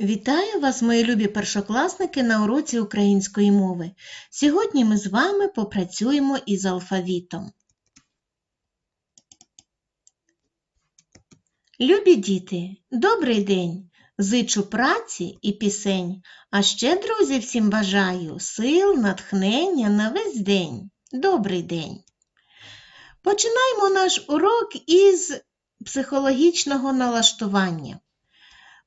Вітаю вас, мої любі першокласники, на уроці української мови. Сьогодні ми з вами попрацюємо із алфавітом. Любі діти, добрий день! Зичу праці і пісень, а ще, друзі, всім бажаю сил, натхнення на весь день. Добрий день! Починаємо наш урок із психологічного налаштування.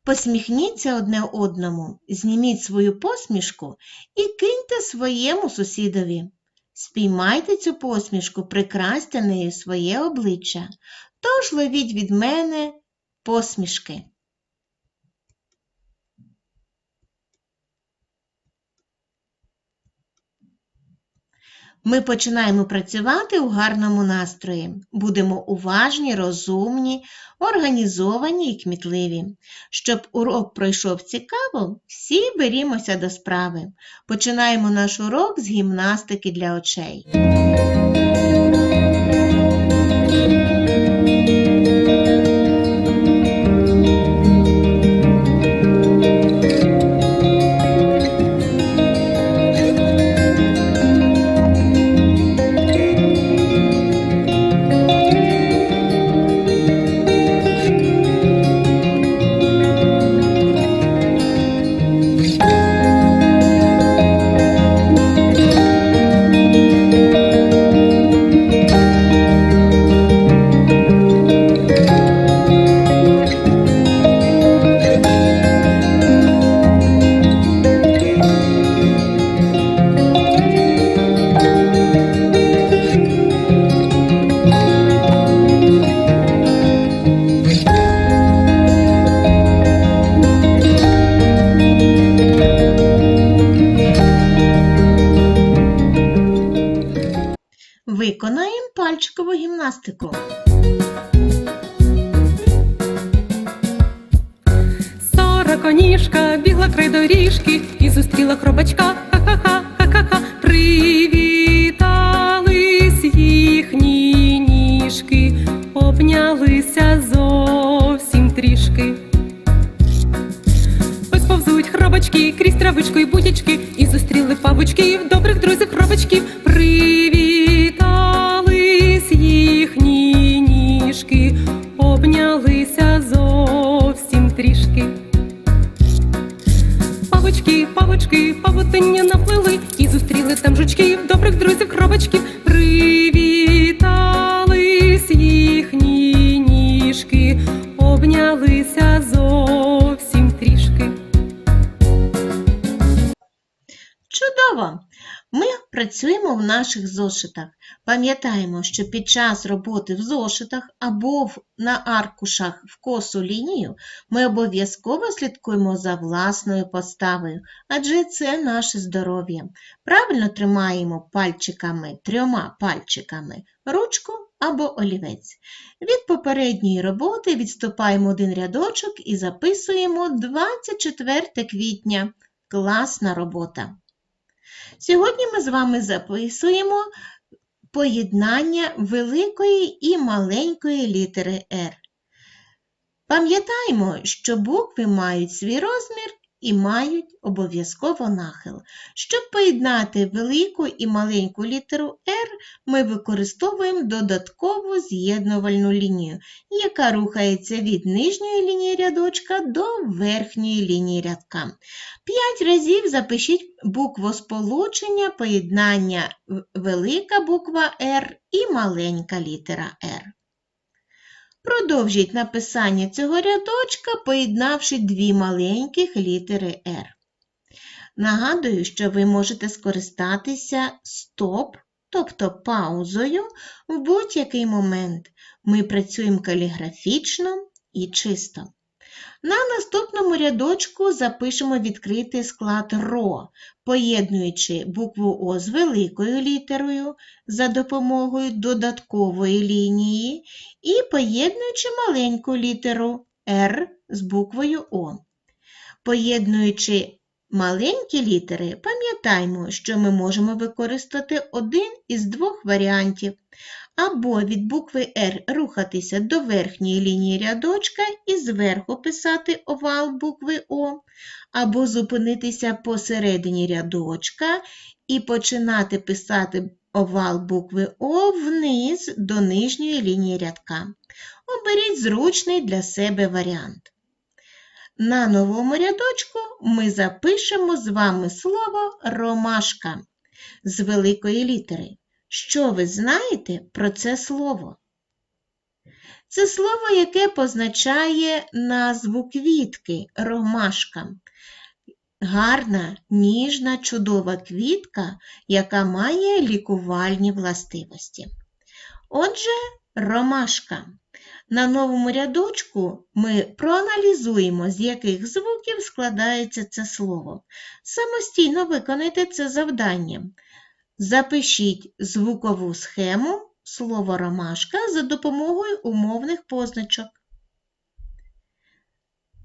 Посміхніться одне одному, зніміть свою посмішку і киньте своєму сусідові. Спіймайте цю посмішку, прикрасьте нею своє обличчя, тож ловіть від мене посмішки. Ми починаємо працювати у гарному настрої. Будемо уважні, розумні, організовані і кмітливі. Щоб урок пройшов цікаво, всі берімося до справи. Починаємо наш урок з гімнастики для очей. Виконаємо пальчикову гімнастику. Сороконіжка бігла край доріжки і зустріла хробачка. Ха-ха-ха, ха-ха-ха. Привітались їхні ніжки, обнялися зовсім трішки. Ось повзуть хробачки крізь травичку і будячки, і зустріли павучків, добрих друзів хробачків. Привітались там жучків, добрих друзів, хробачків. Працюємо в наших зошитах. Пам'ятаємо, що під час роботи в зошитах або на аркушах в косу лінію ми обов'язково слідкуємо за власною поставою, адже це наше здоров'я. Правильно тримаємо пальчиками, трьома пальчиками ручку або олівець. Від попередньої роботи відступаємо один рядочок і записуємо 24 квітня. Класна робота! Сьогодні ми з вами записуємо поєднання великої і маленької літери R. Пам'ятаємо, що букви мають свій розмір і мають обов'язково нахил. Щоб поєднати велику і маленьку літеру R, ми використовуємо додаткову з'єднувальну лінію, яка рухається від нижньої лінії рядочка до верхньої лінії рядка. П'ять разів запишіть буквосполучення поєднання велика буква R і маленька літера R. Продовжіть написання цього рядочка, поєднавши дві маленьких літери R. Нагадую, що ви можете скористатися стоп, тобто паузою, в будь-який момент. Ми працюємо каліграфічно і чисто. На наступному рядочку запишемо відкритий склад РО, поєднуючи букву О з великою літерою за допомогою додаткової лінії і поєднуючи маленьку літеру Р з буквою О. Поєднуючи маленькі літери, пам'ятаймо, що ми можемо використати один із двох варіантів. Або від букви Р рухатися до верхньої лінії рядочка і зверху писати овал букви О, або зупинитися посередині рядочка і починати писати овал букви О вниз до нижньої лінії рядка. Оберіть зручний для себе варіант. На новому рядочку ми запишемо з вами слово ромашка з великої літери. Що ви знаєте про це слово? Це слово, яке позначає назву квітки ромашка. Гарна, ніжна, чудова квітка, яка має лікувальні властивості. Отже, ромашка. На новому рядочку ми проаналізуємо, з яких звуків складається це слово. Самостійно виконайте це завдання. Запишіть звукову схему слова ромашка за допомогою умовних позначок.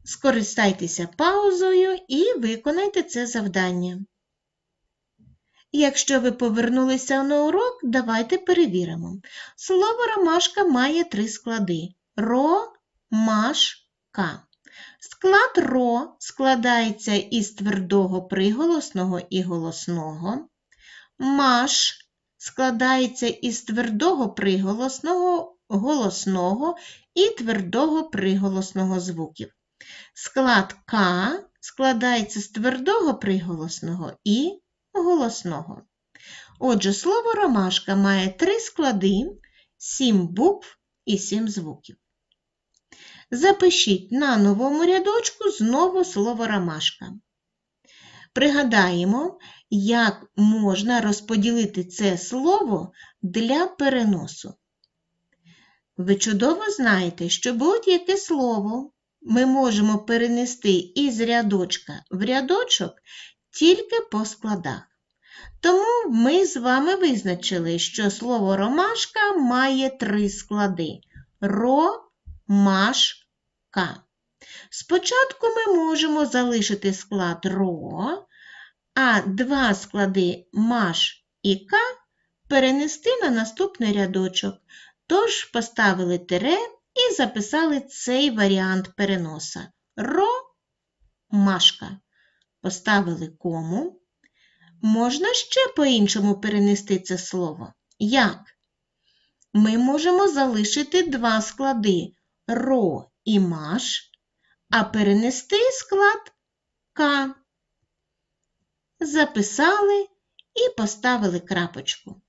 Скористайтеся паузою і виконайте це завдання. Якщо ви повернулися на урок, давайте перевіримо. Слово ромашка має три склади. Ро, маш, ка. Склад ро складається із твердого приголосного і голосного. Маш складається із твердого приголосного, голосного і твердого приголосного звуків. Склад К складається з твердого приголосного і голосного. Отже, слово ромашка має три склади, сім букв і сім звуків. Запишіть на новому рядочку знову слово ромашка. Пригадаємо, як можна розподілити це слово для переносу. Ви чудово знаєте, що будь-яке слово ми можемо перенести із рядочка в рядочок тільки по складах. Тому ми з вами визначили, що слово ромашка має три склади ро, маш, ка. Спочатку ми можемо залишити склад ро, а два склади маш і ка перенести на наступний рядочок. Тож поставили тире і записали цей варіант переноса. Ро, машка. Поставили кому. Можна ще по-іншому перенести це слово. Як? Ми можемо залишити два склади ро і маш, а перенести склад К. Записали і поставили крапочку.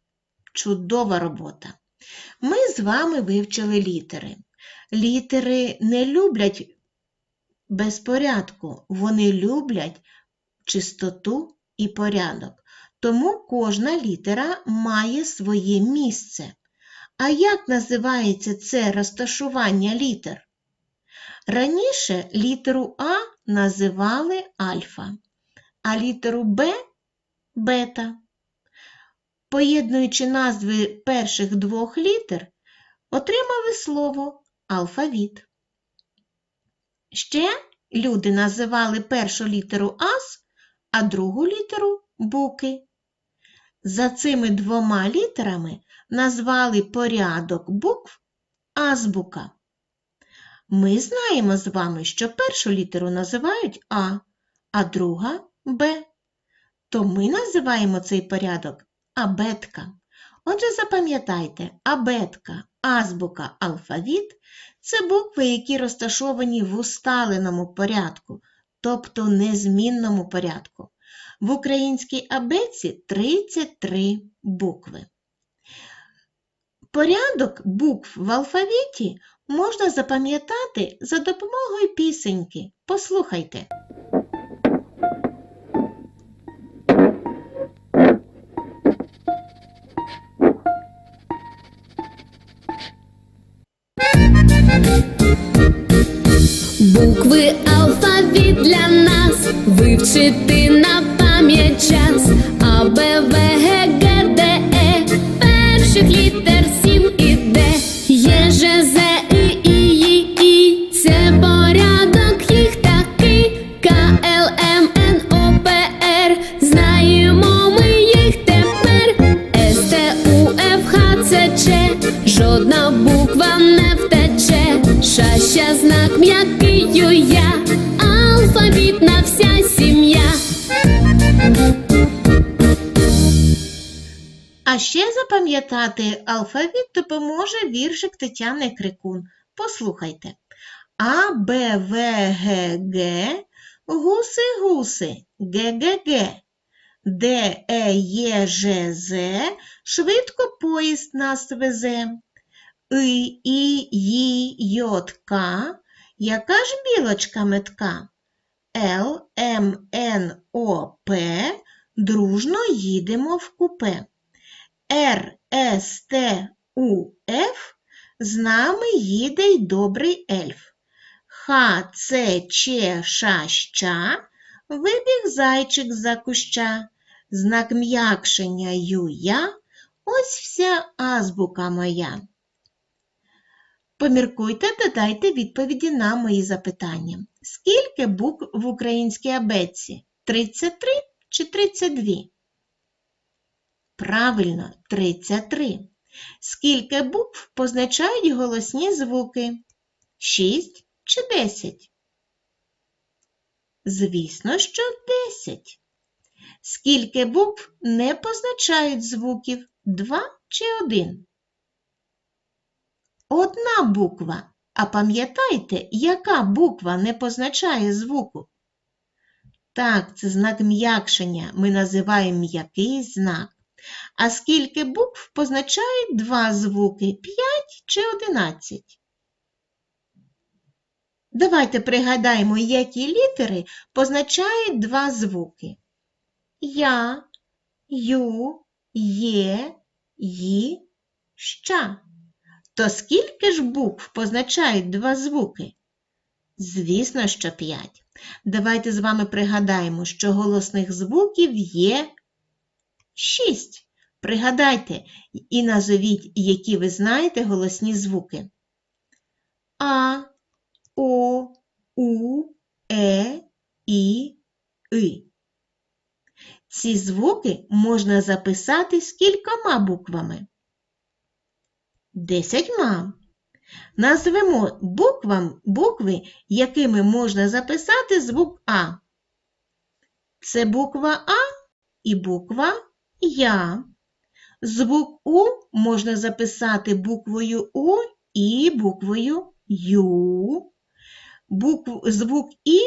Чудова робота. Ми з вами вивчили літери. Літери не люблять безпорядку, вони люблять чистоту і порядок. Тому кожна літера має своє місце. А як називається це розташування літер? Раніше літеру А називали альфа, а літеру Б бета. Поєднуючи назви перших двох літер, отримали слово алфавіт. Ще люди називали першу літеру ас, а другу літеру буки. За цими двома літерами назвали порядок букв азбука. Ми знаємо з вами, що першу літеру називають А, а друга Б. То ми називаємо цей порядок абетка. Отже, запам'ятайте, абетка, азбука, алфавіт це букви, які розташовані в усталеному порядку, тобто незмінному порядку. В українській абетці 33 букви. Порядок букв в алфавіті можна запам'ятати за допомогою пісеньки. Послухайте. Букви алфавіт для нас вивчити на пам'ять час А ще запам'ятати алфавіт допоможе віршик Тетяни Крикун. Послухайте. А, Б, В, Г, Г, гуси, гуси, Г, Г, Г. Д, Е, Є, Ж, З, швидко поїзд нас везе. И, І, Ї, Йот, К, яка ж білочка метка? Л, М, Н, О, П, дружно їдемо в купе. Р, С, Т, У, Ф, з нами їде й добрий ельф. Х, Ц, Ч, Ш, Щ, вибіг зайчик за куща, знак м'якшення ю я, ось вся азбука моя. Поміркуйте, додайте відповіді на мої запитання. Скільки букв в українській абетці? 33 чи 32? Правильно, 33. Скільки букв позначають голосні звуки? 6 чи 10? Звісно, що 10. Скільки букв не позначають звуків? 2 чи 1? Одна буква. А пам'ятайте, яка буква не позначає звуку? Так, це знак м'якшення. Ми називаємо м'який знак. А скільки букв позначають два звуки 5 чи 11? Давайте пригадаємо, які літери позначають два звуки. Я, ю, є, ї, ща. То скільки ж букв позначають два звуки? Звісно, що 5. Давайте з вами пригадаємо, що голосних звуків є 6. Пригадайте і назовіть, які ви знаєте голосні звуки. А, О, У, Е, І, И. Ці звуки можна записати скількома буквами? Десятьма. Назвемо буквам букви, якими можна записати звук А. Це буква А і буква Я. Звук У можна записати буквою У і буквою Ю. Букву, звук І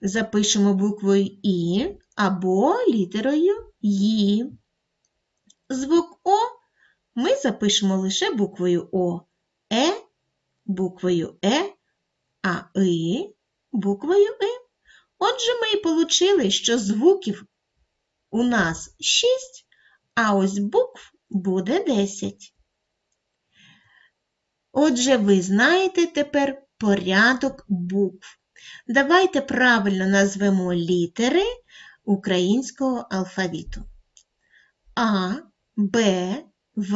запишемо буквою І або літерою Ї. Звук О ми запишемо лише буквою О, Е буквою Е, а И буквою И. Отже, ми і получили, що звуків у нас 6, а ось букв буде 10. Отже, ви знаєте тепер порядок букв. Давайте правильно назвемо літери українського алфавіту. А, Б, В,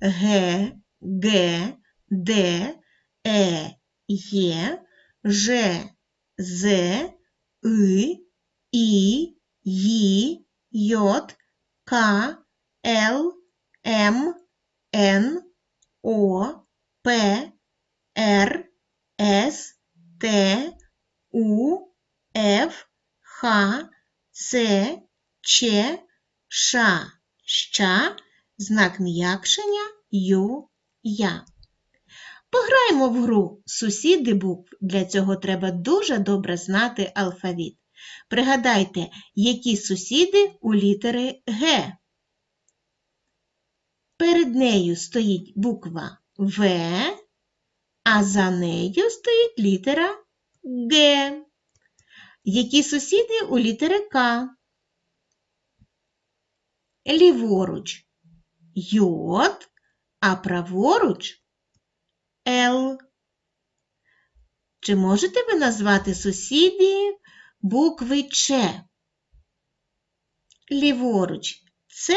Г, Г, Д, Е, Є, Ж, З, И, І, Ї, Йот, К, Л, М, Н, О, П, Р, С, Т, У, Ф, Х, Ц, Ч, Ш, Щ, знак м'якшення Ю, Я. Пограємо в гру сусіди букв. Для цього треба дуже добре знати алфавіт. Пригадайте, які сусіди у літери Г. Перед нею стоїть буква В, а за нею стоїть літера Г. Які сусіди у літери К? Ліворуч Йод, а праворуч Л. Чи можете ви назвати сусідів букви Ч? Ліворуч С,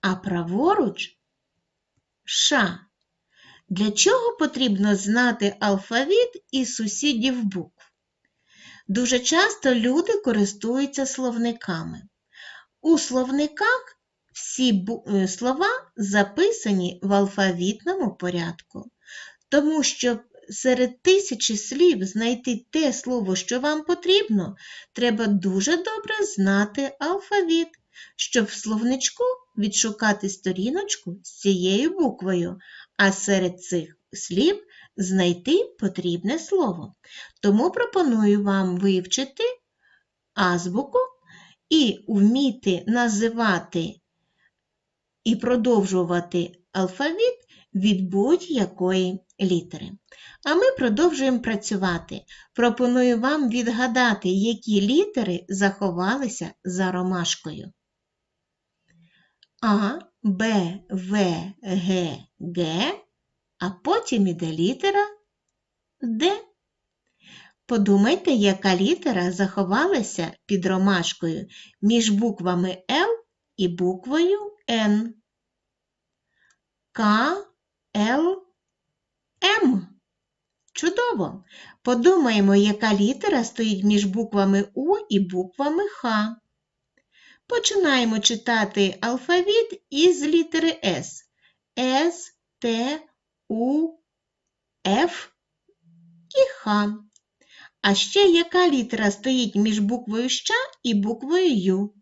а праворуч Ш. Для чого потрібно знати алфавіт і сусідів букв? Дуже часто люди користуються словниками. У словниках всі е, слова записані в алфавітному порядку, тому щоб серед тисячі слів знайти те слово, що вам потрібно, треба дуже добре знати алфавіт, щоб в словничку відшукати сторіночку з цією буквою, а серед цих слів знайти потрібне слово. Тому пропоную вам вивчити азбуку і вміти називати і продовжувати алфавіт від будь-якої літери. А ми продовжуємо працювати. Пропоную вам відгадати, які літери заховалися за ромашкою. А, Б, В, Г, Г, а потім іде літера Д. Подумайте, яка літера заховалася під ромашкою між буквами Л і буквою Н. К, Л, М. Чудово! Подумаємо, яка літера стоїть між буквами У і буквами Х. Починаємо читати алфавіт із літери С. С, Т, У, Ф і Х. А ще яка літера стоїть між буквою Щ і буквою Ю?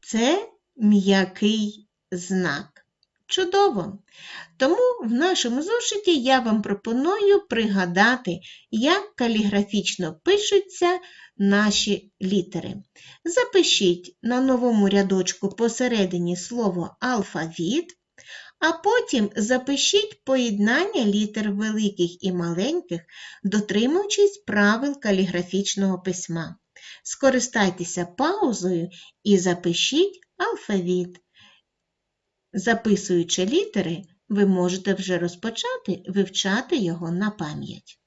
Це м'який знак. Чудово! Тому в нашому зошиті я вам пропоную пригадати, як каліграфічно пишуться наші літери. Запишіть на новому рядочку посередині слово алфавіт, а потім запишіть поєднання літер великих і маленьких, дотримуючись правил каліграфічного письма. Скористайтеся паузою і запишіть алфавіт. Записуючи літери, ви можете вже розпочати вивчати його на пам'ять.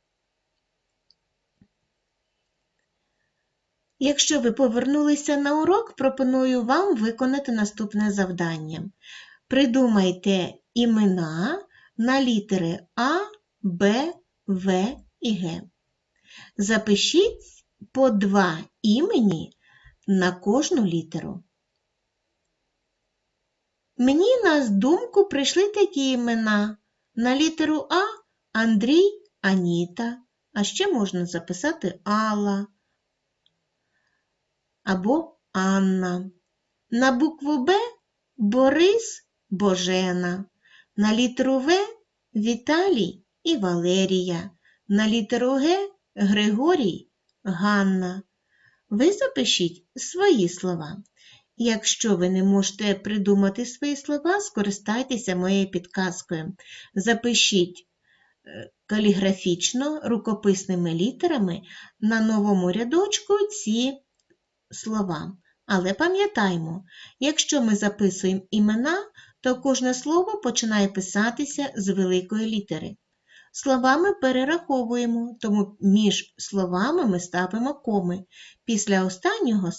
Якщо ви повернулися на урок, пропоную вам виконати наступне завдання. Придумайте імена на літери А, Б, В і Г. Запишіть по два імені на кожну літеру. Мені на думку прийшли такі імена. На літеру А Андрій, Аніта, а ще можна записати Алла або Анна. На букву Б Борис, Божена. На літеру В Віталій і Валерія. На літеру Г Григорій, Ганна. Ви запишіть свої слова. Якщо ви не можете придумати свої слова, скористайтеся моєю підказкою. Запишіть е, каліграфічно рукописними літерами на новому рядочку ці слова. Але пам'ятаймо, якщо ми записуємо імена, то кожне слово починає писатися з великої літери. Слова ми перераховуємо, тому між словами ми ставимо коми. Після останнього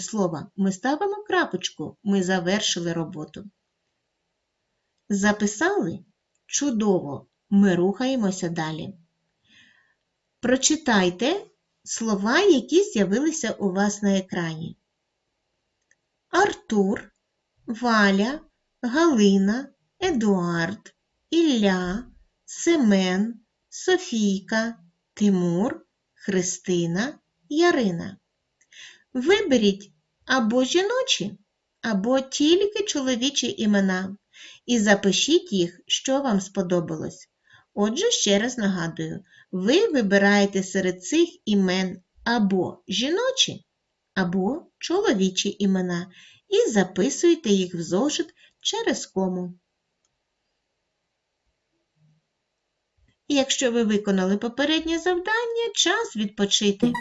слова ми ставимо крапочку, ми завершили роботу. Записали? Чудово! Ми рухаємося далі. Прочитайте слова, які з'явилися у вас на екрані. Артур, Валя, Галина, Едуард, Ілля, Семен, Софійка, Тимур, Христина, Ярина. Виберіть або жіночі, або тільки чоловічі імена і запишіть їх, що вам сподобалось. Отже, ще раз нагадую, ви вибираєте серед цих імен або жіночі, або чоловічі імена і записуєте їх в зошит через кому. Якщо ви виконали попереднє завдання, час відпочити.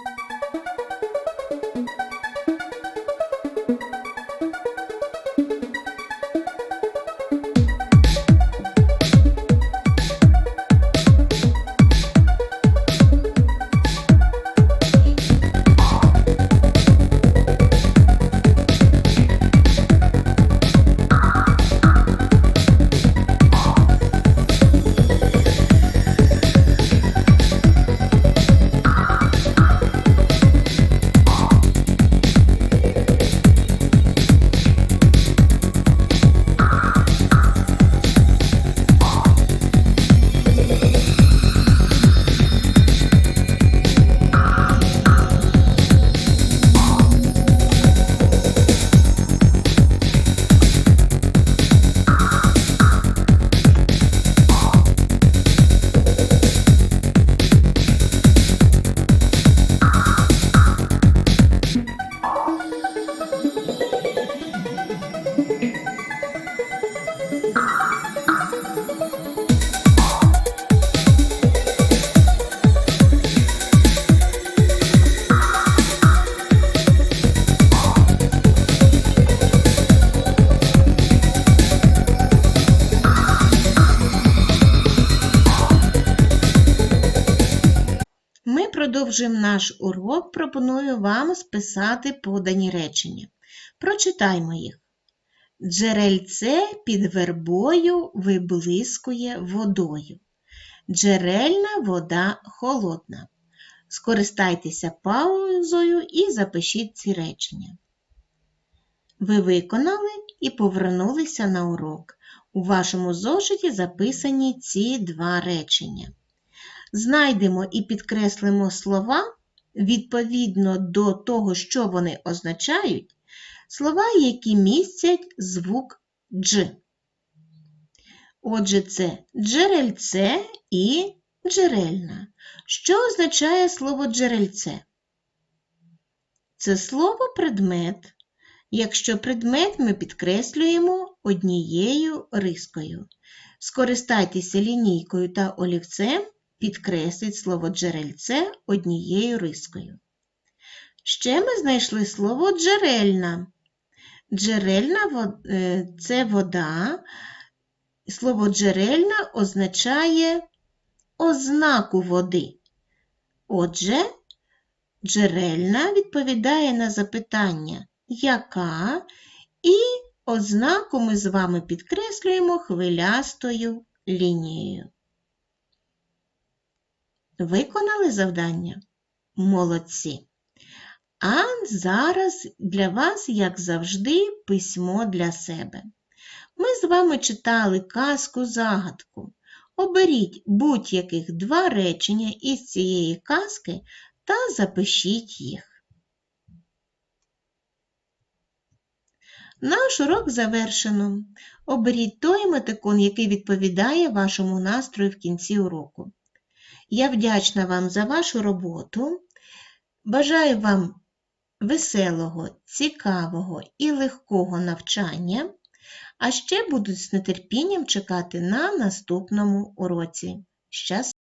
Продовжуємо наш урок. Пропоную вам списати подані речення. Прочитаймо їх. Джерельце під вербою виблискує водою. Джерельна вода холодна. Скористайтеся паузою і запишіть ці речення. Ви виконали і повернулися на урок. У вашому зошиті записані ці два речення. Знайдемо і підкреслимо слова відповідно до того, що вони означають, слова, які містять звук дж. Отже, це джерельце і джерельна. Що означає слово джерельце? Це слово предмет. Якщо предмет ми підкреслюємо однією рискою. Скористайтеся лінійкою та олівцем, підкресліть слово джерельце однією рискою. Ще ми знайшли слово джерельна. Джерельна е, це вода. Слово джерельна означає ознаку води. Отже, джерельна відповідає на запитання яка, і ознаку ми з вами підкреслюємо хвилястою лінією. Виконали завдання? Молодці! А зараз для вас, як завжди, письмо для себе. Ми з вами читали казку-загадку. Оберіть будь-яких два речення із цієї казки та запишіть їх. Наш урок завершено. Оберіть той емотикон, який відповідає вашому настрою в кінці уроку. Я вдячна вам за вашу роботу. Бажаю вам веселого, цікавого і легкого навчання, а ще буду з нетерпінням чекати на наступному уроці. Щасти!